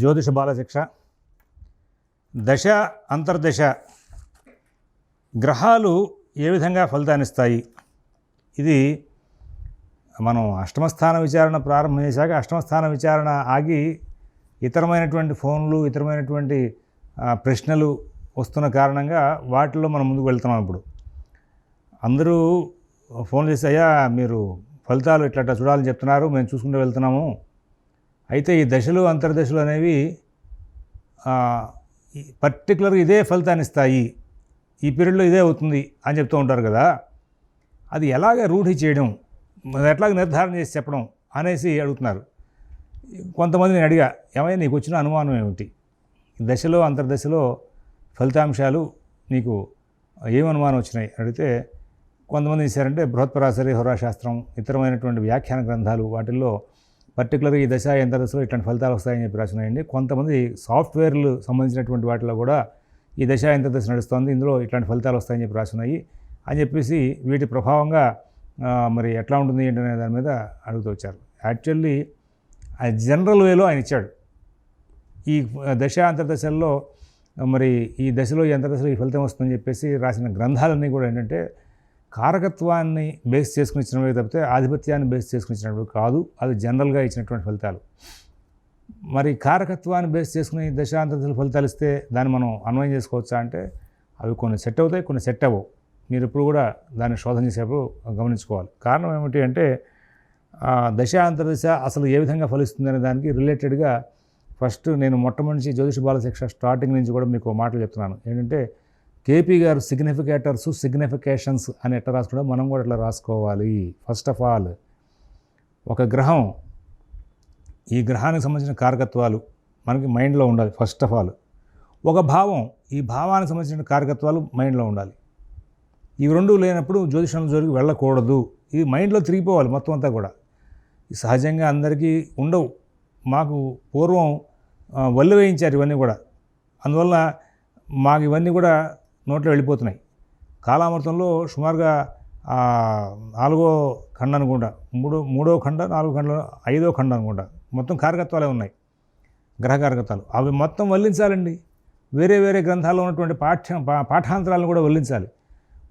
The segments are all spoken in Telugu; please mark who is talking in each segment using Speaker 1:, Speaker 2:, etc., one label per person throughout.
Speaker 1: జ్యోతిష బాలశిక్ష దశ అంతర్దశ గ్రహాలు ఏ విధంగా ఫలితాన్నిస్తాయి? ఇది మనం అష్టమస్థాన విచారణ ప్రారంభం చేశాక అష్టమస్థాన విచారణ ఆగి ఇతరమైనటువంటి ఫోన్లు ఇతరమైనటువంటి ప్రశ్నలు వస్తున్న కారణంగా వాటిల్లో మనం ముందుకు వెళ్తున్నాం ఇప్పుడు. అందరూ ఫోన్ చేసి అయ్యా మీరు ఫలితాలు ఇట్లా చూడాలని చెప్తున్నారు మేము చూసుకుంటూ వెళ్తున్నాము. అయితే ఈ దశలు అంతర్దశలు అనేవి పర్టికులర్గా ఇదే ఫలితాన్ని ఇస్తాయి. ఈ పీరియడ్లో ఇదే అవుతుంది అని చెప్తూ ఉంటారు కదా. అది ఎలాగ రూఢి చేయడం ఎట్లాగ నిర్ధారణ చేసి చెప్పడం అనేసి అడుగుతున్నారు. కొంతమంది నేను అడిగా ఏమైనా నీకు వచ్చిన అనుమానం ఏమిటి? దశలో అంతర్దశలో ఫలితాంశాలు నీకు ఏం అనుమానం వచ్చినాయి? అడిగితే కొంతమంది చేశారంటే బృహత్పరాశరి హోరాశాస్త్రం ఇతరమైనటువంటి వ్యాఖ్యాన గ్రంథాలు వాటిల్లో పర్టికులర్గా ఈ దశ అంతర్దశలో ఇట్లాంటి ఫలితాలు వస్తాయని చెప్పి రాసినాయండి. కొంతమంది సాఫ్ట్వేర్లు సంబంధించినటువంటి వాటిలో కూడా ఈ దశ అంతర్దశ నడుస్తుంది. ఇందులో ఇట్లాంటి ఫలితాలు వస్తాయని చెప్పి రాసినాయి. అని చెప్పేసి వీటి ప్రభావంగా మరి ఎట్లా ఉంటుంది ఏంటనే దాని మీద అడుగుతూ వచ్చారు. యాక్చువల్లీ ఆ జనరల్ వేలో ఆయన ఇచ్చాడు. ఈ దశ అంతర్దశల్లో మరి ఈ దశలో ఈ అంతర్దశలో ఈ ఫలితం వస్తుందని చెప్పేసి రాసిన గ్రంథాలన్నీ కూడా ఏంటంటే కారకత్వాన్ని బేస్ చేసుకుని ఇచ్చినవి తప్పితే ఆధిపత్యాన్ని బేస్ చేసుకుని ఇచ్చినవి కాదు. అది జనరల్గా ఇచ్చినటువంటి ఫలితాలు. మరి కారకత్వాన్ని బేస్ చేసుకుని దశాంతర్దశల ఫలితాలు ఇస్తే దాన్ని మనం అన్వయం చేసుకోవచ్చా అంటే అవి కొన్ని సెట్ అవుతాయి కొన్ని సెట్ అవ్వవు. మీరు ఎప్పుడు కూడా దాన్ని శోధన చేసేప్పుడు గమనించుకోవాలి. కారణం ఏమిటి అంటే దశ అంతర్దశ అసలు ఏ విధంగా ఫలిస్తుంది అనే దానికి రిలేటెడ్గా ఫస్ట్ నేను మొట్టమొదటి జ్యోతిష బాలశిక్ష స్టార్టింగ్ నుంచి కూడా మీకు మాటలు చెప్తున్నాను. ఏంటంటే కేపీ గారు సిగ్నిఫికేటర్స్ సిగ్నిఫికేషన్స్ అని ఎట్లా రాసుకుంటే మనం కూడా ఇట్లా రాసుకోవాలి? ఫస్ట్ ఆఫ్ ఆల్ ఒక గ్రహం ఈ గ్రహానికి సంబంధించిన కారకత్వాలు మనకి మైండ్లో ఉండాలి. ఫస్ట్ ఆఫ్ ఆల్ ఒక భావం ఈ భావానికి సంబంధించిన కారకత్వాలు మైండ్లో ఉండాలి. ఇవి రెండు లేనప్పుడు జ్యోతిషం జోలికి వెళ్ళకూడదు. ఇది మైండ్లో తిరిగిపోవాలి మొత్తం అంతా కూడా. సహజంగా అందరికీ ఉండవు. మాకు పూర్వం వల్లు వేయించారు ఇవన్నీ కూడా. అందువల్ల మాకు ఇవన్నీ కూడా నోట్లో వెళ్ళిపోతున్నాయి. కాలామృతంలో సుమారుగా నాలుగో ఖండ అనుకుంటా మూడో మూడో ఖండ నాలుగో ఖండ ఐదో ఖండ అనుకుంటా మొత్తం కారకత్వాలే ఉన్నాయి. గ్రహ కారకత్వాలు అవి మొత్తం వల్లించాలండి. వేరే వేరే గ్రంథాల్లో ఉన్నటువంటి పాఠ్య పా- పాఠాంతరాలను కూడా వల్లించాలి.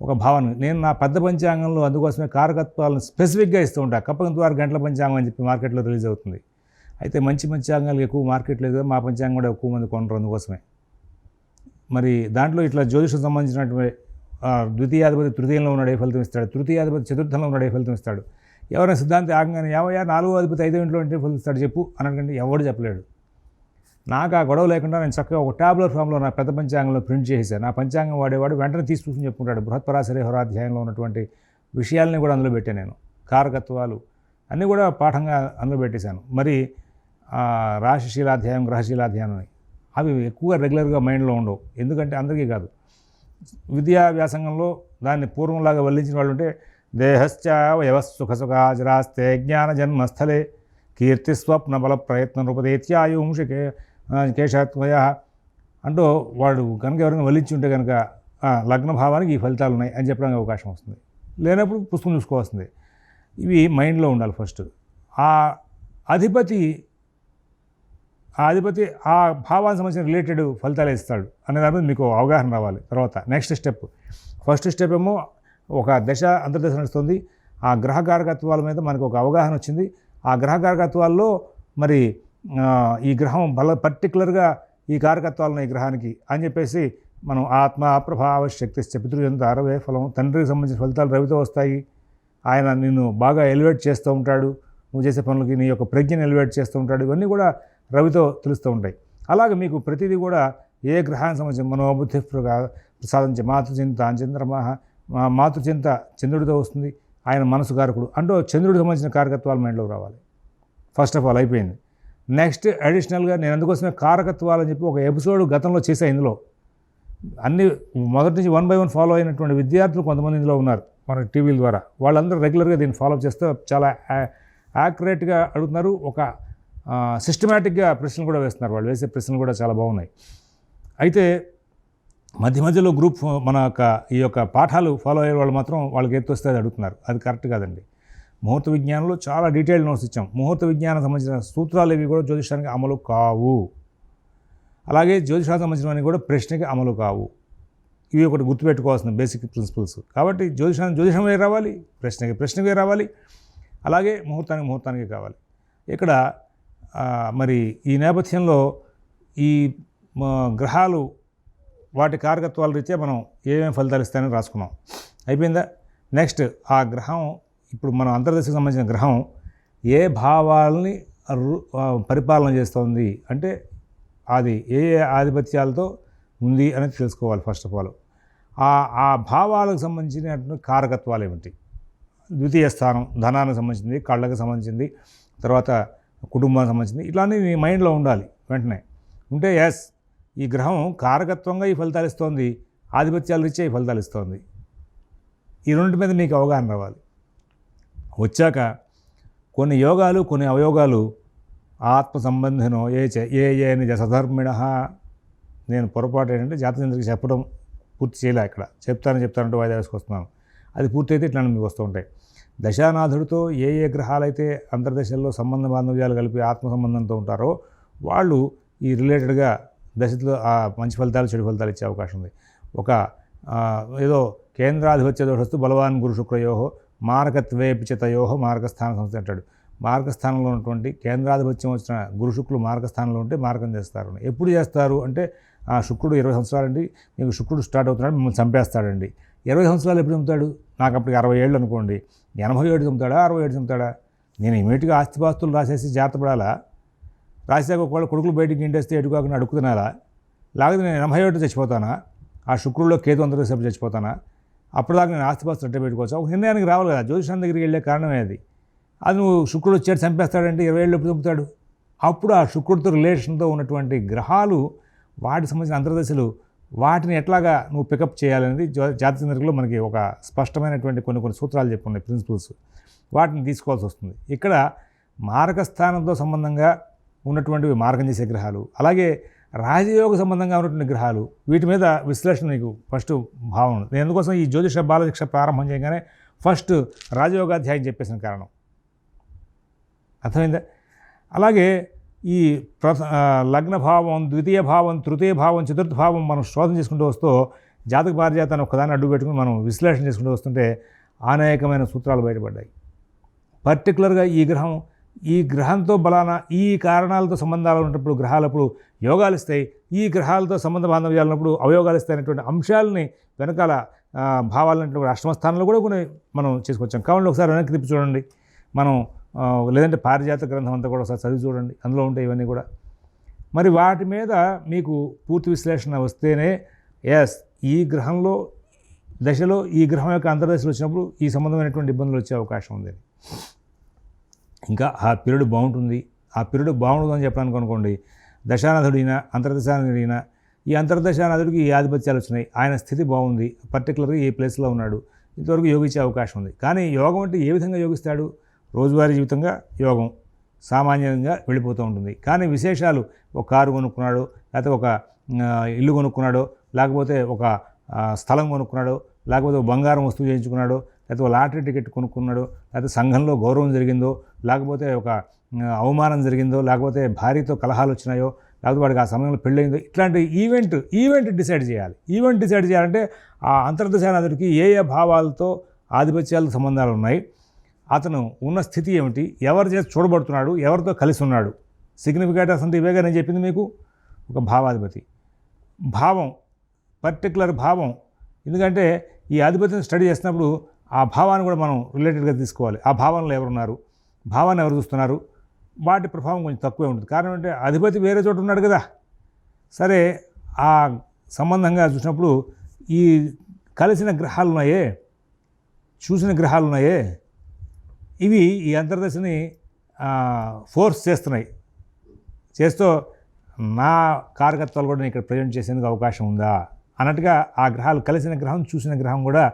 Speaker 1: ఒక భావన. నేను నా పెద్ద పంచాంగంలో అందుకోసమే కారకత్వాలను స్పెసిఫిక్గా ఇస్తూ ఉంటాను కప్పగంత ద్వారా గంటల పంచాంగం అని చెప్పి మార్కెట్లో రిలీజ్ అవుతుంది. అయితే మంచి పంచాంగాలు ఎక్కువ మార్కెట్ లేదు మా పంచాంగం కూడా ఎక్కువ మంది కొనరు అందుకోసమే. మరి దాంట్లో ఇట్లా జ్యోతిషం సంబంధించినటువంటి ద్వితీయాధిపతి తృతీయంలో ఉన్నాడు ఏ ఫలితం ఇస్తాడు? తృతీయాధిపతి చతుర్థంలో ఉన్నాడు ఏ ఫలితం ఇస్తాడు? ఎవరైనా సిద్ధాంతి ఆగంగానే యావయ్యా నాలుగో అధిపతి ఐదో ఇంట్లో ఉంటే ఫలితం ఇస్తాడు చెప్పు అనకంటే ఎవడు చెప్పలేడు. నాకు ఆ గొడవ లేకుండా నేను చక్కగా ఒక టాబ్లెట్ ఫామ్లో నా పెద్ద పంచాంగంలో ప్రింట్ చేసేసాను నా పంచాంగం వాడేవాడు వెంటనే తీసి చూసుకుని చెప్పుకుంటాడు. బృహత్పరాశరి హోరాధ్యాయంలో ఉన్నటువంటి విషయాల్ని కూడా అందులో పెట్టాను నేను. కారకత్వాలు అన్నీ కూడా పాఠంగా అందులో పెట్టేశాను. మరి రాశిశీలాధ్యాయం గ్రహశీలాధ్యాయం అని. అవి ఎక్కువగా రెగ్యులర్గా మైండ్లో ఉండవు. ఎందుకంటే అందరికీ కాదు. విద్యా వ్యాసంగంలో దాన్ని పూర్వంలాగా వల్లించిన వాళ్ళు ఉంటే దేహశ్చ వయవస్సుఖ సుఖాచరాస్తే జ్ఞాన జన్మస్థలే కీర్తి స్వప్న బల ప్రయత్న రూపదేత్యాయుంషి కే కేశత్వయ అంటూ వాడు కనుక ఎవరైనా వల్లించి ఉంటే కనుక లగ్న భావానికి ఈ ఫలితాలు ఉన్నాయి అని చెప్పడానికి అవకాశం వస్తుంది. లేనప్పుడు పుస్తకం చూసుకోవాల్సింది. ఇవి మైండ్లో ఉండాలి ఫస్ట్. ఆ అధిపతి ఆ అధిపతి ఆ భావానికి సంబంధించిన రిలేటెడ్ ఫలితాలు ఇస్తాడు అనే దాని మీద మీకు అవగాహన రావాలి. తర్వాత నెక్స్ట్ స్టెప్ ఫస్ట్ స్టెప్ ఏమో ఒక దశ అంతర్దశ నడుస్తుంది. ఆ గ్రహకారకత్వాల మీద మనకు ఒక అవగాహన వచ్చింది. ఆ గ్రహకారకత్వాల్లో మరి ఈ గ్రహం బల పర్టికులర్గా ఈ కారకత్వాలను ఈ గ్రహానికి అని చెప్పేసి మనం ఆత్మ ప్రభావ శక్తి పితృజంత అరవే ఫలం తండ్రికి సంబంధించిన ఫలితాలు రవితో వస్తాయి. ఆయన నిన్ను బాగా ఎలివేట్ చేస్తూ ఉంటాడు. నువ్వు చేసే పనులకి నీ యొక్క ప్రజ్ఞను ఎలివేట్ చేస్తూ ఉంటాడు. ఇవన్నీ కూడా రవితో తెలుస్తూ ఉంటాయి. అలాగే మీకు ప్రతిదీ కూడా ఏ గ్రహానికి సంబంధించిన మనోబుద్ధి ప్రగా- ప్రసాదించే మాతృచింత చంద్రమహ మా- మాతృచింత చంద్రుడితో వస్తుంది. ఆయన మనసు కారకుడు. అంటూ చంద్రుడికి సంబంధించిన కారకత్వాలు మైండ్లోకి రావాలి. ఫస్ట్ ఆఫ్ ఆల్ అయిపోయింది. నెక్స్ట్ అడిషనల్గా నేను అందుకోసమే కారకత్వాలు అని చెప్పి ఒక ఎపిసోడ్ గతంలో చేశా ఇందులో. అన్ని మొదటి నుంచి వన్ బై వన్ ఫాలో అయినటువంటి విద్యార్థులు కొంతమంది ఇందులో ఉన్నారు మన టీవీల ద్వారా. వాళ్ళందరూ రెగ్యులర్గా దీన్ని ఫాలో చేస్తే చాలా యాక్యురేట్గా అడుగుతున్నారు. ఒక సిస్టమేటిక్గా ప్రశ్నలు కూడా వేస్తున్నారు. వాళ్ళు వేసే ప్రశ్నలు కూడా చాలా బాగున్నాయి. అయితే మధ్య మధ్యలో గ్రూప్ మన యొక్క ఈ యొక్క పాఠాలు ఫాలో అయ్యే వాళ్ళు మాత్రం వాళ్ళకి ఎత్తు వస్తే అది అడుగుతున్నారు. అది కరెక్ట్ కాదండి. ముహూర్త విజ్ఞానంలో చాలా డీటెయిల్డ్ నోట్స్ ఇచ్చాం. ముహూర్త విజ్ఞానం సంబంధించిన సూత్రాలు ఇవి కూడా జ్యోతిషానికి అమలు కావు. అలాగే జ్యోతిషానికి సంబంధించినవన్నీ కూడా ప్రశ్నకి అమలు కావు. ఇవి ఒకటి గుర్తుపెట్టుకోవాల్సిన బేసిక్ ప్రిన్సిపల్స్ కాబట్టి జ్యోతిషాన్ని జ్యోతిషమే రావాలి ప్రశ్నకి ప్రశ్నకే రావాలి అలాగే ముహూర్తానికి ముహూర్తానికి కావాలి. ఇక్కడ మరి ఈ నేపథ్యంలో ఈ గ్రహాలు వాటి కారకత్వాల రీత్యా మనం ఏమేమి ఫలితాలు ఇస్తాయని రాసుకున్నాం. అయిపోయిందా? నెక్స్ట్ ఆ గ్రహం ఇప్పుడు మనం అంతర్దశకు సంబంధించిన గ్రహం ఏ భావాలని పరిపాలన చేస్తుంది అంటే అది ఏ ఏ ఆధిపత్యాలతో ఉంది అనేది తెలుసుకోవాలి ఫస్ట్ ఆఫ్ ఆల్. ఆ ఆ భావాలకు సంబంధించినటువంటి కారకత్వాలు ఏమిటి? ద్వితీయ స్థానం ధనానికి సంబంధించింది కళ్ళకు సంబంధించింది తర్వాత కుటుంబానికి సంబంధించింది. ఇట్లానే మీ మైండ్లో ఉండాలి వెంటనే. ఉంటే ఎస్ ఈ గ్రహం కారకత్వంగా ఈ ఫలితాలు ఇస్తోంది. ఆధిపత్యాలు ఇచ్చే ఈ ఫలితాలు ఇస్తోంది. ఈ రెండింటి మీద మీకు అవగాహన రావాలి. వచ్చాక కొన్ని యోగాలు కొన్ని అవయోగాలు ఆత్మ సంబంధినో ఏ ఏ ఏ నిజ సధర్మిణ నేను పొరపాటు ఏంటంటే జాతకేంద్రకి చెప్పడం పూర్తి చేయలే ఇక్కడ చెప్తాను చెప్తానంటూ వాయిదా వేసుకొస్తున్నాను అది పూర్తయితే ఇట్లా మీకు వస్తూ ఉంటాయి. దశానాథుడితో ఏ ఏ గ్రహాలైతే అంతర్దశల్లో సంబంధ బాంధవ్యాలు కలిపి ఆత్మ సంబంధంతో ఉంటారో వాళ్ళు ఈ రిలేటెడ్గా దశలో ఆ మంచి ఫలితాలు చెడు ఫలితాలు ఇచ్చే అవకాశం ఉంది. ఒక ఏదో కేంద్రాధిపత్య దోషస్తు బలవాన్ గురు శుక్రయోహో మారకత్వేపిచతయోహో మార్గస్థాన సంస్థ అంటాడు. మార్గస్థానంలో ఉన్నటువంటి కేంద్రాధిపత్యం వచ్చిన గురు శుక్రులు మార్గస్థానంలో ఉంటే మార్గం చేస్తారు. ఎప్పుడు చేస్తారు అంటే ఆ శుక్రుడు ఇరవై సంవత్సరాలండి మీకు శుక్రుడు స్టార్ట్ అవుతున్నాడు మిమ్మల్ని చంపేస్తాడండి. ఇరవై సంవత్సరాలు ఎప్పుడు చంపుతాడు? నాకు అప్పటికి అరవై ఏళ్ళు అనుకోండి. ఎనభై ఏడు చంపుతాడా అరవై ఏడు చంపుతాడా నేను ఇమీడియట్గా ఆస్తిపాస్తులు రాసేసి జాగ్రత్త పడాలా? రాసాక ఒకవేళ కొడుకులు బయటికి ఇంటేస్తే ఎటు కాకుండా అడుగు తినాలా? లేకపోతే నేను ఎనభై ఒకటి చచ్చిపోతానా? ఆ శుక్రుల్లో కేతు అంతరం సేపు చచ్చిపోతానా? అప్పటిదాకా నేను ఆస్తిపాస్తులు అట్టే పెట్టుకోవచ్చు? ఒక నిర్ణయానికి రావాలి కదా. జ్యోతిషం దగ్గరికి వెళ్ళే కారణమే అది. అది నువ్వు శుక్రుడు వచ్చాడు చంపేస్తాడంటే ఇరవై ఏళ్ళు ఎప్పుడు చంపుతాడు? అప్పుడు ఆ శుక్రుడితో రిలేషన్తో ఉన్నటువంటి గ్రహాలు వాటికి సంబంధించిన అంతర్దశలు వాటిని ఎట్లాగా నువ్వు పికప్ చేయాలనేది జాతీయ జాతక మనకి ఒక స్పష్టమైనటువంటి కొన్ని కొన్ని సూత్రాలు చెప్పున్నాయి ప్రిన్సిపల్స్ వాటిని తీసుకోవాల్సి వస్తుంది. ఇక్కడ మారక స్థానంతో సంబంధంగా ఉన్నటువంటివి మార్గం చేసే గ్రహాలు అలాగే రాజయోగ సంబంధంగా ఉన్నటువంటి గ్రహాలు వీటి మీద విశ్లేషణ నీకు ఫస్ట్ భావం ఉంది. నేను అందుకోసం ఈ జ్యోతిష బాలశిక్ష ప్రారంభం చేయగానే ఫస్ట్ రాజయోగాధ్యాయం చెప్పేసిన కారణం. అర్థమైందా? అలాగే ఈ ప్రథ లగ్న భావం ద్వితీయ భావం తృతీయ భావం చతుర్థ భావం మనం శోధన చేసుకుంటూ వస్తూ జాతక పారిజాతాన్ని ఒకదాన్ని అడ్డు పెట్టుకుని మనం విశ్లేషణ చేసుకుంటూ వస్తుంటే అనేకమైన సూత్రాలు బయటపడ్డాయి. పర్టికులర్గా ఈ గ్రహం ఈ గ్రహంతో బలానా ఈ కారణాలతో సంబంధాలు ఉన్నప్పుడు గ్రహాలప్పుడు యోగాలు ఇస్తాయి ఈ గ్రహాలతో సంబంధ బాంధవ్యాలు ఉన్నప్పుడు అవయోగాలు ఇస్తాయి అనేటువంటి అంశాలని వెనకాల ఆ, భావాలన్నటువంటి అష్టమ స్థానంలో కూడా కొన్ని మనం చేసుకొచ్చాం. కావాలి ఒకసారి వెనక్కి తిప్పి చూడండి. మనం లేదంటే పారిజాత గ్రంథం అంతా కూడా ఒకసారి చదివి చూడండి. అందులో ఉంటాయి ఇవన్నీ కూడా. మరి వాటి మీద మీకు పూర్తి విశ్లేషణ వస్తేనే ఎస్ ఈ గ్రహంలో దశలో ఈ గ్రహం యొక్క అంతర్దశలు వచ్చినప్పుడు ఈ సంబంధమైనటువంటి ఇబ్బందులు వచ్చే అవకాశం ఉంది. ఇంకా ఆ పీరియడ్ బాగుంటుంది. ఆ పీరియడ్ బాగుంటుంది అని చెప్పడానికి అనుకోండి దశానాథుడైనా అంతర్దశానాథుడైనా ఈ అంతర్దశానాథుడికి ఈ ఆధిపత్యాలు వచ్చినాయి. ఆయన స్థితి బాగుంది. పర్టికులర్గా ఈ ప్లేస్లో ఉన్నాడు. ఇంతవరకు యోగించే అవకాశం ఉంది. కానీ యోగం అంటే ఏ విధంగా యోగిస్తాడు? రోజువారీ జీవితంగా యోగం సామాన్యంగా వెళ్ళిపోతూ ఉంటుంది. కానీ విశేషాలు ఒక కారు కొనుక్కున్నాడు లేకపోతే ఒక ఇల్లు కొనుక్కున్నాడు లేకపోతే ఒక స్థలం కొనుక్కున్నాడు లేకపోతే ఒక బంగారం వస్తువు చేయించుకున్నాడు లేకపోతే ఒక లాటరీ టికెట్ కొనుక్కున్నాడు లేకపోతే సంఘంలో గౌరవం జరిగిందో లేకపోతే ఒక అవమానం జరిగిందో లేకపోతే భార్యతో కలహాలు వచ్చినాయో లేకపోతే వాడికి ఆ సమయంలో పెళ్ళయిందో ఇట్లాంటి ఈవెంట్ ఈవెంట్ డిసైడ్ చేయాలి. ఈవెంట్ డిసైడ్ చేయాలంటే ఆ అంతర్దశానాథుడికి ఏ ఏ భావాలతో ఆధిపత్యాలతో సంబంధాలు ఉన్నాయి? అతను ఉన్న స్థితి ఏమిటి? ఎవరి చేత చూడబడుతున్నాడు? ఎవరితో కలిసి ఉన్నాడు? సిగ్నిఫికేటర్స్ అంటే ఇవేగా నేను చెప్పింది మీకు? ఒక భావాధిపతి. భావం పర్టికులర్ భావం. ఎందుకంటే ఈ అధిపతిని స్టడీ చేసినప్పుడు ఆ భావాన్ని కూడా మనం రిలేటెడ్గా తీసుకోవాలి. ఆ భావనలో ఎవరున్నారు? భావాన్ని ఎవరు చూస్తున్నారు? వాటి ప్రభావం కొంచెం తక్కువే ఉంటుంది. కారణం అంటే అధిపతి వేరే చోట ఉన్నాడు కదా. సరే ఆ సంబంధంగా చూసినప్పుడు ఈ కలిసిన గ్రహాలు ఉన్నాయే చూసిన గ్రహాలు ఉన్నాయే ఇవి ఈ అంతర్దశని ఫోర్స్ చేస్తున్నాయి. చేస్తూ నా కారకత్వాలు కూడా నేను ఇక్కడ ప్రజెంట్ చేసేందుకు అవకాశం ఉందా? అన్నట్టుగా ఆ గ్రహాలు కలిసిన గ్రహం చూసిన గ్రహం కూడా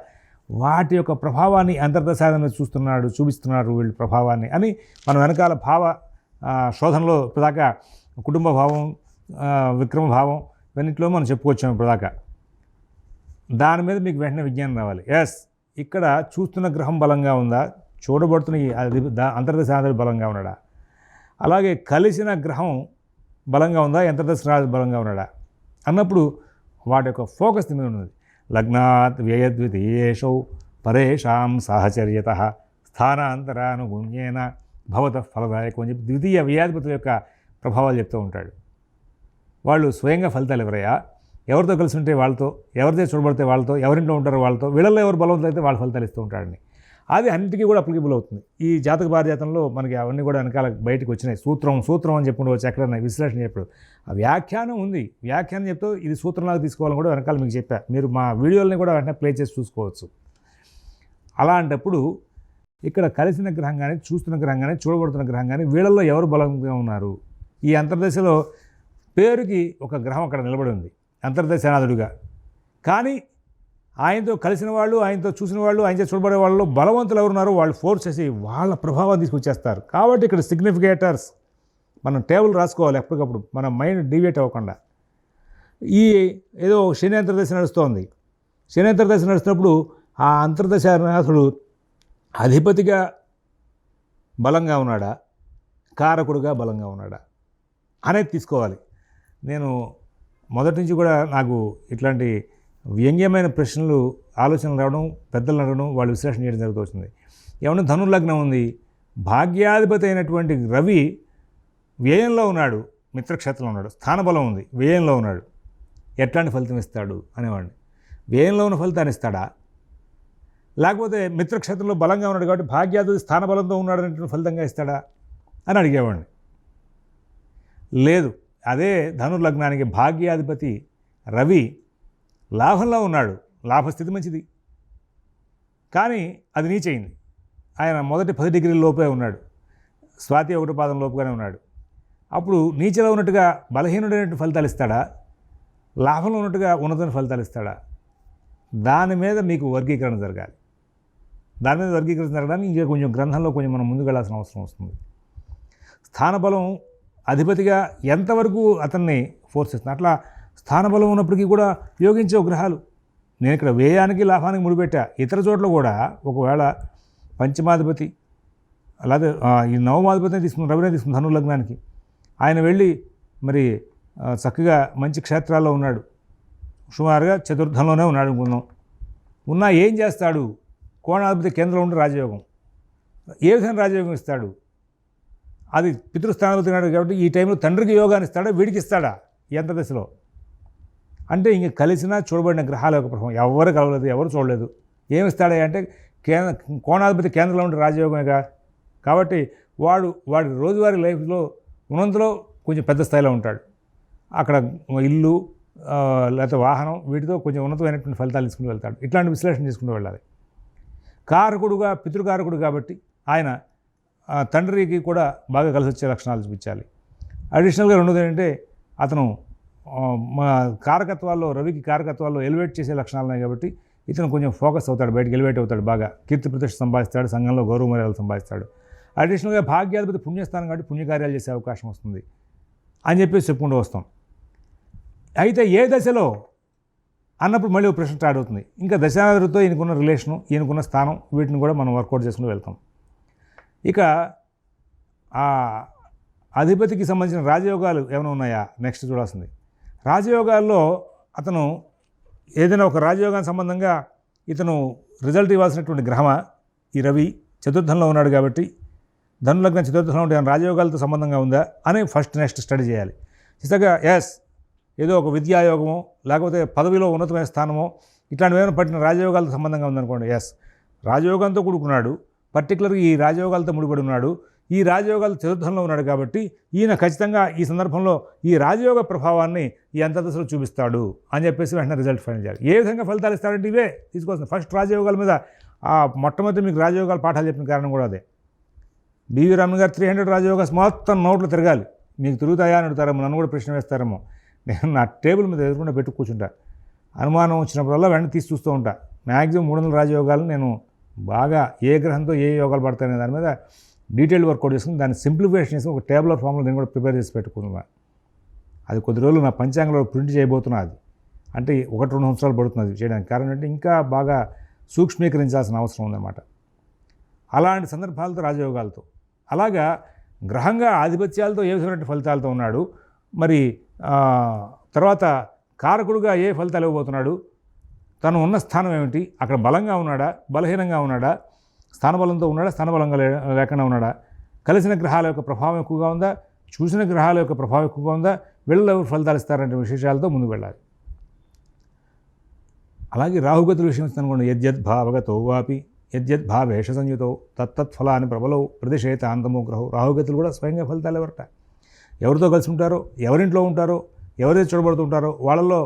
Speaker 1: వాటి యొక్క ప్రభావాన్ని అంతర్దశాల చూస్తున్నాడు చూపిస్తున్నారు వీళ్ళు ప్రభావాన్ని అని మనం వెనకాల భావ శోధనలో ఇప్పటిదాకా కుటుంబ భావం విక్రమ భావం ఇవన్నింటిలో మనం చెప్పుకొచ్చాము ఇప్పటిదాకా. దాని మీద మీకు వెంటనే విజ్ఞానం రావాలి. ఎస్ ఇక్కడ చూస్తున్న గ్రహం బలంగా ఉందా? చూడబడుతున్న ఈ అది దా- అంతర్దశానాథుడు బలంగా ఉన్నాడా? అలాగే కలిసిన గ్రహం బలంగా ఉందా? ఎంత రాజు బలంగా ఉన్నాడా? అన్నప్పుడు వాటి యొక్క ఫోకస్ మీద ఉన్నది. లగ్నాత్ వ్యయద్వితీయేషౌ పరేషాం సాహచర్యత స్థానాంతరానుగుణ్యేన భవత ఫలదాయకం అని చెప్పి ద్వితీయ వ్యయాధిపతుల యొక్క ప్రభావాలు చెప్తూ ఉంటాడు. వాళ్ళు స్వయంగా ఫలితాలు ఎవరయ్యా ఎవరితో కలిసి ఉంటే వాళ్ళతో ఎవరితో చూడబడితే వాళ్ళతో ఎవరింట్లో ఉంటారో వాళ్ళతో వీళ్ళల్లో ఎవరు బలవంతులు అయితే వాళ్ళ ఫలితాలు ఇస్తూ ఉంటాడని అది అన్నిటికీ కూడా అప్లికబుల్ అవుతుంది. ఈ జాతక భారజాతంలో మనకి అవన్నీ కూడా వెనకాల బయటకు వచ్చినాయి. సూత్రం సూత్రం అని చెప్పుకుంటూ ఎక్కడన్నా విశ్లేషణ చెప్పాడు. ఆ వ్యాఖ్యానం ఉంది. వ్యాఖ్యానం చెప్తూ ఇది సూత్రంలాగా తీసుకోవాలని కూడా వెనకాల మీకు చెప్పా. మీరు మా వీడియోలని కూడా వెంటనే ప్లే చేసి చూసుకోవచ్చు. అలాంటప్పుడు ఇక్కడ కలిసిన గ్రహం కానీ చూస్తున్న గ్రహం కానీ చూడబడుతున్న గ్రహం కానీ వీళ్ళల్లో ఎవరు బలంగా ఉన్నారు? ఈ అంతర్దశలో పేరుకి ఒక గ్రహం అక్కడ నిలబడి ఉంది. అంతర్దశానాథుడిగా కానీ ఆయనతో కలిసిన వాళ్ళు ఆయనతో చూసిన వాళ్ళు ఆయన చూడబడే వాళ్ళు బలవంతులు ఎవరున్నారో వాళ్ళు ఫోర్స్ చేసి వాళ్ళ ప్రభావం తీసుకొచ్చేస్తారు. కాబట్టి ఇక్కడ సిగ్నిఫికేటర్స్ మనం టేబుల్ రాసుకోవాలి ఎప్పటికప్పుడు. మన మైండ్ డివేట్ అవ్వకుండా. ఈ ఏదో శని అంతర్దశ నడుస్తోంది. శని అంతర్దశ నడుస్తున్నప్పుడు ఆ అంతర్దశనాథుడు అధిపతిగా బలంగా ఉన్నాడా? కారకుడుగా బలంగా ఉన్నాడా? అనేది తీసుకోవాలి. నేను మొదటి నుంచి కూడా నాకు ఇట్లాంటి వ్యంగ్యమైన ప్రశ్నలు ఆలోచనలు రావడం పెద్దలు అడగడం వాళ్ళు విశ్లేషణ చేయడం జరుగుతుంది ఏమన్నా ధనుర్లగ్నం ఉంది. భాగ్యాధిపతి అయినటువంటి రవి వ్యయంలో ఉన్నాడు మిత్రక్షేత్రంలో ఉన్నాడు స్థానబలం ఉంది వ్యయంలో ఉన్నాడు. ఎట్లాంటి ఫలితం ఇస్తాడు అనేవాడిని. వ్యయంలో ఉన్న ఫలితాన్ని ఇస్తాడా? లేకపోతే మిత్రక్షేత్రంలో బలంగా ఉన్నాడు కాబట్టి భాగ్యాధిపతి స్థానబలంతో ఉన్నాడు అనేటువంటి ఫలితంగా ఇస్తాడా అని అడిగేవాడిని. లేదు అదే ధనుర్లగ్నానికి భాగ్యాధిపతి రవి లాభంలో ఉన్నాడు. లాభస్థితి మంచిది. కానీ అది నీచైంది. ఆయన మొదటి పది డిగ్రీల లోపే ఉన్నాడు. స్వాతి ఒకటి పాదం లోపుగానే ఉన్నాడు. అప్పుడు నీచలో ఉన్నట్టుగా బలహీనుడైనటువంటి ఫలితాలు ఇస్తాడా? లాభంలో ఉన్నట్టుగా ఉన్నతమైన ఫలితాలు ఇస్తాడా? దాని మీద మీకు వర్గీకరణ జరగాలి. దాని మీద వర్గీకరణ జరగడానికి ఇంకా కొంచెం గ్రంథంలో కొంచెం మనం ముందుకు వెళ్ళాల్సిన అవసరం వస్తుంది. స్థానబలం అధిపతిగా ఎంతవరకు అతన్ని ఫోర్స్ చేస్తుంది? అట్లా స్థానబలం ఉన్నప్పటికీ కూడా యోగించే గ్రహాలు. నేను ఇక్కడ వ్యయానికి లాభానికి ముడిపెట్టా. ఇతర చోట్ల కూడా ఒకవేళ పంచమాధిపతి అలాగే ఈ నవమాధిపతిని తీసుకున్న రవినే తీసుకున్న ధనుర్లగ్నానికి ఆయన వెళ్ళి మరి చక్కగా మంచి క్షేత్రాల్లో ఉన్నాడు. సుమారుగా చతుర్థంలోనే ఉన్నాడు అనుకుందాం. ఉన్నా ఏం చేస్తాడు? కోణాధిపతి కేంద్రంలో ఉండి రాజయోగం. ఏ విధంగా రాజయోగం ఇస్తాడు? అది పితృస్థానాధిపతి ఉన్నాడు కాబట్టి ఈ టైంలో తండ్రికి యోగాన్ని ఇస్తాడా? వీడికి ఇస్తాడా? ఎంత దశలో అంటే ఇంక కలిసినా చూడబడిన గ్రహాల యొక్క ప్రభావం. ఎవరు కలవలేదు ఎవరు చూడలేదు. ఏమి ఇస్తాడే అంటే కేంద్ర కోణాధిపతి కేంద్రంలో ఉండే రాజయోగమేగా. కాబట్టి వాడు వాడి రోజువారీ లైఫ్లో ఉన్నంతలో కొంచెం పెద్ద స్థాయిలో ఉంటాడు. అక్కడ ఇల్లు లేకపోతే వాహనం వీటితో కొంచెం ఉన్నతమైనటువంటి ఫలితాలు తీసుకుని వెళ్తాడు. ఇట్లాంటి విశ్లేషణ తీసుకుంటూ వెళ్ళాలి. కారకుడుగా పితృకారకుడు కాబట్టి ఆయన తండ్రికి కూడా బాగా కలిసి వచ్చే లక్షణాలు చూపించాలి. అడిషనల్గా రెండోది ఏంటంటే అతను మా కారకత్వాల్లో రవికి కారకత్వాల్లో ఎలివేట్ చేసే లక్షణాలు ఉన్నాయి కాబట్టి ఇతను కొంచెం ఫోకస్ అవుతాడు బయటకు ఎలివేట్ అవుతాడు బాగా. కీర్తి ప్రతిష్ట సంపాదిస్తాడు సంఘంలో గౌరవ మర్యాదలు సంపాదిస్తాడు. అడిషనల్గా భాగ్యాధిపతి పుణ్యస్థానం కాబట్టి పుణ్యకార్యాలు చేసే అవకాశం వస్తుంది. అని చెప్పేసి చెప్పుకుంటూ వస్తాం. అయితే ఏ దశలో? అన్నప్పుడు మళ్ళీ ఒక ప్రశ్న స్టార్ట్ అవుతుంది. ఇంకా దశానాథుడితో ఈయనకున్న రిలేషను ఈయనకున్న స్థానం వీటిని కూడా మనం వర్కౌట్ చేసుకుని వెళ్తాం. ఇక ఆ అధిపతికి సంబంధించిన రాజయోగాలు ఏమైనా ఉన్నాయా? నెక్స్ట్ చూడాల్సింది. రాజయోగాల్లో అతను ఏదైనా ఒక రాజయోగానికి సంబంధంగా ఇతను రిజల్ట్ ఇవ్వాల్సినటువంటి గ్రహమా? ఈ రవి చతుర్థంలో ఉన్నాడు కాబట్టి ధనులగ్న చతుర్థంలో ఉంటే రాజయోగాలతో సంబంధంగా ఉందా? అని ఫస్ట్ నెక్స్ట్ స్టడీ చేయాలి. ఇసగా ఎస్ ఏదో ఒక విద్యాయోగమో లేకపోతే పదవిలో ఉన్నతమైన స్థానమో ఇట్లాంటివి ఏమైనా పట్టిన రాజయోగాలతో సంబంధంగా ఉందనుకోండి ఎస్ రాజయోగంతో కూడుకున్నాడు పర్టికులర్గా ఈ రాజయోగాలతో ముడిపడి ఉన్నాడు ఈ రాజయోగాలు చతుర్థంలో ఉన్నాడు కాబట్టి ఈయన ఖచ్చితంగా ఈ సందర్భంలో ఈ రాజయోగ ప్రభావాన్ని ఈ అంతర్దశలో చూపిస్తాడు అని చెప్పేసి వెంటనే రిజల్ట్ ఫైనల్ చేయాలి. ఏ విధంగా ఫలితాలు ఇస్తాడంటే ఇవే తీసుకోవాల్సింది ఫస్ట్ రాజయోగాల మీద ఆ మొట్టమొదటి మీకు రాజయోగాల పాఠాలు చెప్పిన కారణం కూడా అదే. బీవీ రమణ గారు త్రీ హండ్రెడ్ రాజయోగాస్ మొత్తం నోట్లు తిరగాలి. మీకు తిరుగుతాయా అని అడుగుతారేమో నన్ను కూడా ప్రశ్న వేస్తారేమో. నేను నా టేబుల్ మీద ఎదురుకుండా పెట్టు కూర్చుంటా. అనుమానం వచ్చినప్పుడల్లా వెంటనే తీసి చూస్తూ ఉంటా. మ్యాక్సిమం మూడు వందల రాజయోగాలు నేను బాగా ఏ గ్రహంతో ఏ యోగాలు పడతాయనే దాని మీద డీటెయిల్ వర్కౌట్ చేసుకుని దాన్ని సింప్లిఫికేషన్ చేసి ఒక టేబులర్ ఫామ్లో నేను కూడా ప్రిపేర్ చేసి పెట్టుకున్నా. అది కొద్ది రోజులు నా పంచాంగంలో ప్రింట్ చేయబోతున్నా అది. అంటే ఒకటి రెండు సంవత్సరాలు పడుతున్నది చేయడానికి. కారణం అంటే ఇంకా బాగా సూక్ష్మీకరించాల్సిన అవసరం ఉందన్నమాట. అలాంటి సందర్భాలతో రాజయోగాలతో. అలాగా గ్రహంగా ఆధిపత్యాలతో ఏ విధమైన ఫలితాలతో ఉన్నాడు. మరి తర్వాత కారకుడుగా ఏ ఫలితాలు ఇవ్వబోతున్నాడు? తను ఉన్న స్థానం ఏమిటి? అక్కడ బలంగా ఉన్నాడా? బలహీనంగా ఉన్నాడా? స్థానబలంతో ఉన్నాడా? స్థానబలంగా లేకుండా ఉన్నాడా? కలిసిన గ్రహాల యొక్క ప్రభావం ఎక్కువగా ఉందా? చూసిన గ్రహాల యొక్క ప్రభావం ఎక్కువగా ఉందా? వీళ్ళలో ఫలితాలు ఇస్తారంటే విశేషాలతో ముందుకు వెళ్ళాలి. అలాగే రాహుగతుల విషయం వస్తుంది అనుకోండి యద్యద్ భావగతో వాపి యద్యద్ భావేష సంయుతో తత్తత్ ఫలాన్ని ప్రబలవు ప్రతిషేత అంతమో గ్రహం రాహుగతులు కూడా స్వయంగా ఫలితాలు ఎవరట? ఎవరితో కలిసి ఉంటారో? ఎవరింట్లో ఉంటారో? ఎవరైతే చూడబడుతుంటారో? వాళ్ళలో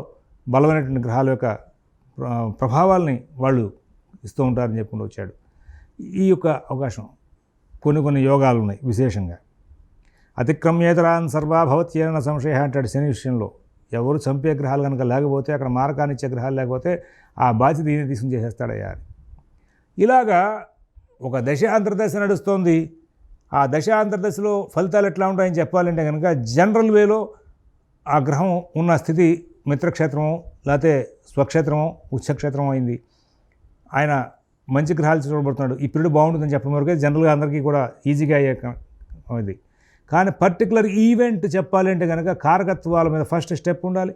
Speaker 1: బలమైనటువంటి గ్రహాల యొక్క ప్రభావాల్ని వాళ్ళు ఇస్తూ ఉంటారని చెప్పుకుంటూ వచ్చాడు. ఈ యొక్క అవకాశం కొన్ని కొన్ని యోగాలు ఉన్నాయి విశేషంగా. అతిక్రమ్యేతరాన్ సర్వాభవత్యేన సంశయ అంటాడు శని విషయంలో. ఎవరు చంపే గ్రహాలు కనుక లేకపోతే అక్కడ మారకాన్ని ఇచ్చే గ్రహాలు లేకపోతే ఆ బాధ్యత ఈయన తీసుకుని చేసేస్తాడయ్యా అని. ఇలాగా ఒక దశ అంతర్దశ నడుస్తోంది. ఆ దశ అంతర్దశలో ఫలితాలు ఎట్లా ఉంటాయని చెప్పాలంటే కనుక జనరల్ వేలో ఆ గ్రహం ఉన్న స్థితి మిత్రక్షేత్రము లేకపోతే స్వక్షేత్రము ఉచ్చక్షేత్రం అయింది. ఆయన మంచి గ్రహాలు చూడబడుతున్నాడు. ఈ పీరియడ్ బాగుంటుందని చెప్పడం వరకే జనరల్గా అందరికీ కూడా ఈజీగా అయ్యే ఇది. కానీ పర్టికులర్ ఈవెంట్ చెప్పాలంటే కనుక కారకత్వాల మీద ఫస్ట్ స్టెప్ ఉండాలి.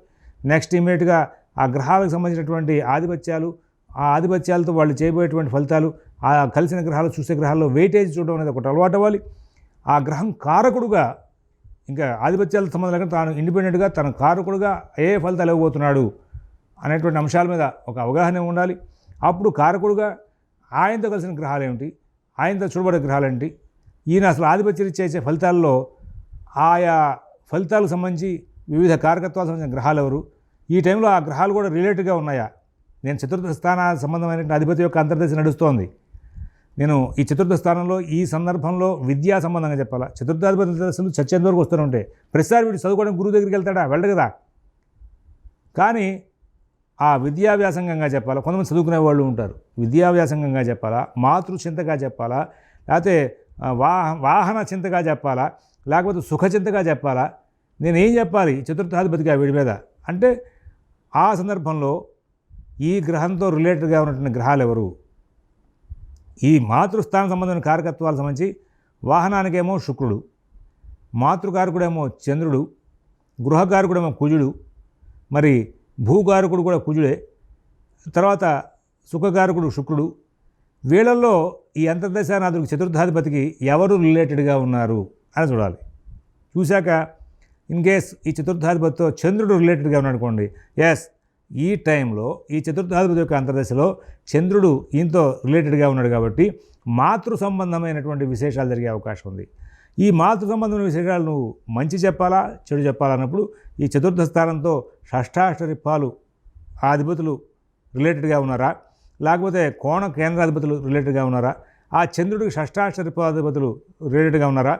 Speaker 1: నెక్స్ట్ ఇమీడియట్గా ఆ గ్రహాలకు సంబంధించినటువంటి ఆధిపత్యాలు ఆ ఆధిపత్యాలతో వాళ్ళు చేయబోయేటువంటి ఫలితాలు ఆ కలిసిన గ్రహాలు చూసే గ్రహాల్లో వెయిటేజ్ చూడడం అనేది ఒకటి అలవాటు అవ్వాలి. ఆ గ్రహం కారకుడుగా ఇంకా ఆధిపత్యాలకు సంబంధం లేకుండా తాను ఇండిపెండెంట్గా తన కారకుడుగా ఏ ఫలితాలు ఇవ్వబోతున్నాడు అనేటువంటి అంశాల మీద ఒక అవగాహన ఉండాలి. అప్పుడు కారకుడుగా ఆయనతో కలిసిన గ్రహాలు ఏమిటి ఆయనతో చూడబడే గ్రహాలు ఏంటి ఈయన అసలు ఆధిపత్యం చేసే ఫలితాల్లో ఆయా ఫలితాలకు సంబంధించి వివిధ కారకత్వాలకు సంబంధించిన గ్రహాలు ఎవరు? ఈ టైంలో ఆ గ్రహాలు కూడా రిలేటెడ్గా ఉన్నాయా? నేను చతుర్థ స్థాన సంబంధమైన అధిపతి యొక్క అంతర్దశ నడుస్తోంది. నేను ఈ చతుర్థ స్థానంలో ఈ సందర్భంలో విద్యా సంబంధంగా చెప్పాలా? చతుర్థాధిపతి దశలు చచ్చేంత వరకు వస్తూనే ఉంటాయి ప్రతిసారి వీడు చదువుకోవడం గురువు దగ్గరికి వెళ్తాడా? వెళ్ళడు కదా? కానీ ఆ విద్యావ్యాసంగంగా చెప్పాలా? కొంతమంది చదువుకునే వాళ్ళు ఉంటారు. విద్యావ్యాసంగంగా చెప్పాలా? మాతృచింతగా చెప్పాలా? లేకపోతే వాహ వాహన చింతగా చెప్పాలా? లేకపోతే సుఖచింతగా చెప్పాలా? నేనేం చెప్పాలి? చతుర్థాధిపతిగా వీడి మీద. అంటే ఆ సందర్భంలో ఈ గ్రహంతో రిలేటెడ్గా ఉన్నటువంటి గ్రహాలు ఎవరు ఈ మాతృస్థానం సంబంధమైన కారకత్వాలకు సంబంధించి వాహనానికేమో శుక్రుడు మాతృకారకుడేమో చంద్రుడు గృహకారకుడేమో కుజుడు మరి భూగారకుడు కూడా కుజుడే. తర్వాత సుఖగారకుడు శుక్రుడు. వీళ్ళల్లో ఈ అంతర్దశానాథుడికి చతుర్థాధిపతికి ఎవరు రిలేటెడ్గా ఉన్నారు అని చూడాలి. చూశాక ఇన్ కేస్ ఈ చతుర్థాధిపతితో చంద్రుడు రిలేటెడ్గా ఉన్నాడనుకోండి ఎస్ ఈ టైంలో ఈ చతుర్థాధిపతి యొక్క అంతర్దశలో చంద్రుడు ఈయనతో రిలేటెడ్గా ఉన్నాడు కాబట్టి మాతృ సంబంధమైనటువంటి విశేషాలు జరిగే అవకాశం ఉంది. ఈ మాతృ సంబంధమైన విశేషాలు నువ్వు మంచి చెప్పాలా చెడు చెప్పాలా అన్నప్పుడు ఈ చతుర్థ స్థానంతో షష్టాష్టరిపాలు అధిపతులు రిలేటెడ్గా ఉన్నారా? లేకపోతే కోణ కేంద్రాధిపతులు రిలేటెడ్గా ఉన్నారా? ఆ చంద్రుడికి షష్టాష్టరిపాధిపతులు రిలేటెడ్గా ఉన్నారా?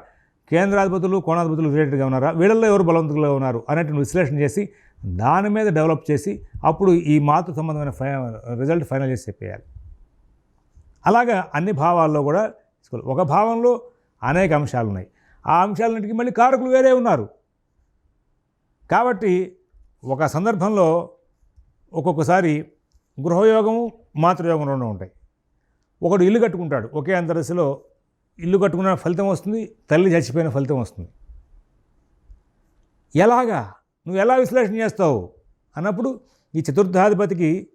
Speaker 1: కేంద్రాధిపతులు కోణాధిపతులు రిలేటెడ్గా ఉన్నారా? వీళ్ళల్లో ఎవరు బలవంతులుగా ఉన్నారు అనేటువంటి విశ్లేషణ చేసి దాని మీద డెవలప్ చేసి అప్పుడు ఈ మాతృ సంబంధమైన ఫై రిజల్ట్ ఫైనల్ చేసి చెప్పేయాలి. అలాగా అన్ని భావాల్లో కూడా ఒక భావంలో అనేక అంశాలు ఉన్నాయి. ఆ అంశాలన్నిటికీ మళ్ళీ కారకులు వేరే ఉన్నారు. కాబట్టి ఒక సందర్భంలో ఒక్కొక్కసారి గృహయోగము మాతృయోగం రెండు ఉంటాయి. ఒకడు ఇల్లు కట్టుకుంటాడు. ఒకే అంతరస్సులో ఇల్లు కట్టుకున్న ఫలితం వస్తుంది తల్లి చచ్చిపోయిన ఫలితం వస్తుంది. ఎలాగా? నువ్వు ఎలా విశ్లేషణ చేస్తావు? అన్నప్పుడు ఈ చతుర్థాధిపతికి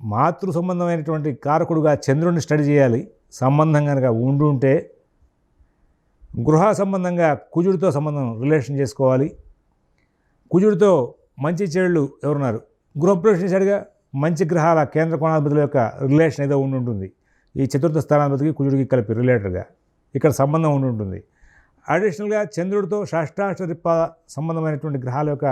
Speaker 1: మాతృ సంబంధమైనటువంటి కారకుడుగా చంద్రుడిని స్టడీ చేయాలి. సంబంధం కనుక ఉండి ఉంటే గృహ సంబంధంగా కుజుడితో సంబంధం రిలేషన్ చేసుకోవాలి. కుజుడితో మంచి చెడులు ఎవరున్నారు? గృహప్రవేశం చేశాడుగా మంచి గ్రహాల కేంద్ర కోణాధిపతుల యొక్క రిలేషన్ ఏదో ఉండి ఉంటుంది. ఈ చతుర్థ స్థానాధిపతికి కుజుడికి కలిపి రిలేటెడ్గా ఇక్కడ సంబంధం ఉండి ఉంటుంది. అడిషనల్గా చంద్రుడితో షష్టాష్టరిప్ప సంబంధమైనటువంటి గ్రహాల యొక్క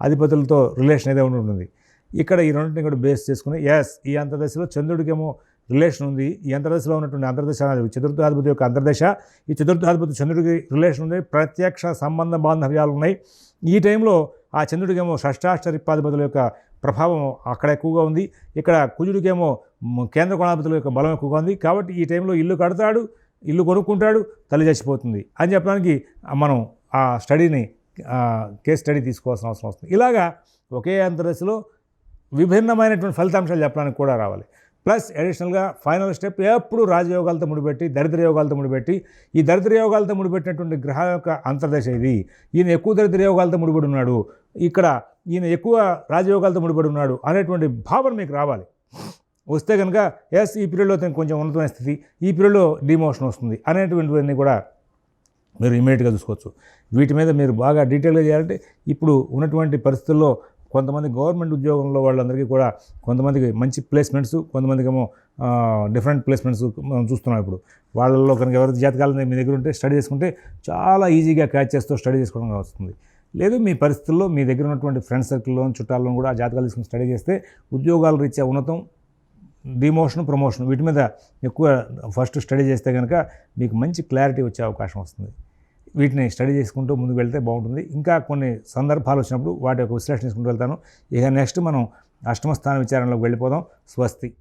Speaker 1: అధిపతులతో రిలేషన్ ఏదో ఉండి ఉంటుంది. ఇక్కడ ఈ రెండింటిని కూడా బేస్ చేసుకుని ఎస్ ఈ అంతర్దశలో చంద్రుడికేమో రిలేషన్ ఉంది. ఈ అంతర్దశలో ఉన్నటువంటి అంతర్దశ చతుర్థాధిపతి యొక్క అంతర్దశ. ఈ చతుర్థాధిపతి చంద్రుడికి రిలేషన్ ఉంది. ప్రత్యక్ష సంబంధ బాంధవ్యాలు ఉన్నాయి. ఈ టైంలో ఆ చంద్రుడికేమో షష్టాష్టరిపాధిపతుల యొక్క ప్రభావం అక్కడ ఎక్కువగా ఉంది. ఇక్కడ కుజుడికేమో కేంద్ర కోణాధిపతుల యొక్క బలం ఎక్కువగా ఉంది. కాబట్టి ఈ టైంలో ఇల్లు కడతాడు ఇల్లు కొనుక్కుంటాడు తల్లి చచ్చిపోతుంది. అని చెప్పడానికి మనం ఆ స్టడీని కేస్ స్టడీ తీసుకోవాల్సిన అవసరం వస్తుంది. ఇలాగా ఒకే అంతర్దశలో విభిన్నమైనటువంటి ఫలితాంశాలు చెప్పడానికి కూడా రావాలి. ప్లస్ అడిషనల్గా ఫైనల్ స్టెప్ ఎప్పుడు రాజయోగాలతో ముడిపెట్టి దరిద్ర యోగాలతో ముడిపెట్టి ఈ దరిద్ర యోగాలతో ముడిపెట్టినటువంటి గ్రహాల యొక్క అంతర్దశ ఇది. ఈయన ఎక్కువ దరిద్ర యోగాలతో ముడిపడి ఉన్నాడు. ఇక్కడ ఈయన ఎక్కువ రాజయోగాలతో ముడిపడి ఉన్నాడు అనేటువంటి భావన మీకు రావాలి. వస్తే కనుక ఎస్ ఈ పీరియడ్లో అతనికి కొంచెం ఉన్నతమైన స్థితి ఈ పీరియడ్లో డిమోషన్ వస్తుంది అనేటువంటివన్నీ కూడా మీరు ఇమీడియట్గా చూసుకోవచ్చు. వీటి మీద మీరు బాగా డీటెయిల్గా చేయాలంటే ఇప్పుడు ఉన్నటువంటి పరిస్థితుల్లో కొంతమంది గవర్నమెంట్ ఉద్యోగంలో వాళ్ళందరికీ కూడా కొంతమందికి మంచి ప్లేస్మెంట్స్ కొంతమందికి ఏమో డిఫరెంట్ ప్లేస్మెంట్స్ మనం చూస్తున్నాం ఇప్పుడు. వాళ్ళల్లో కనుక ఎవరి జాతకాలు మీ దగ్గర ఉంటే స్టడీ చేసుకుంటే చాలా ఈజీగా క్యాచ్ చేస్తూ స్టడీ చేసుకోవడం వస్తుంది. లేదు మీ పరిస్థితుల్లో మీ దగ్గర ఉన్నటువంటి ఫ్రెండ్ సర్కిల్లో చుట్టాల్లో కూడా ఆ జాతకాలు తీసుకుని స్టడీ చేస్తే ఉద్యోగాల రీత్యా ఉన్నతం డిమోషన్ ప్రమోషన్ వీటి మీద ఎక్కువ ఫస్ట్ స్టడీ చేస్తే కనుక మీకు మంచి క్లారిటీ వచ్చే అవకాశం వస్తుంది. వీటిని స్టడీ చేసుకుంటూ ముందుకు వెళ్తే బాగుంటుంది. ఇంకా కొన్ని సందర్భాలు వచ్చినప్పుడు వాటి యొక్క విశ్లేషణ చేసుకుంటూ వెళ్తాను. ఇక నెక్స్ట్ మనం అష్టమ స్థాన విచారణలోకి వెళ్ళిపోదాం. స్వస్తి.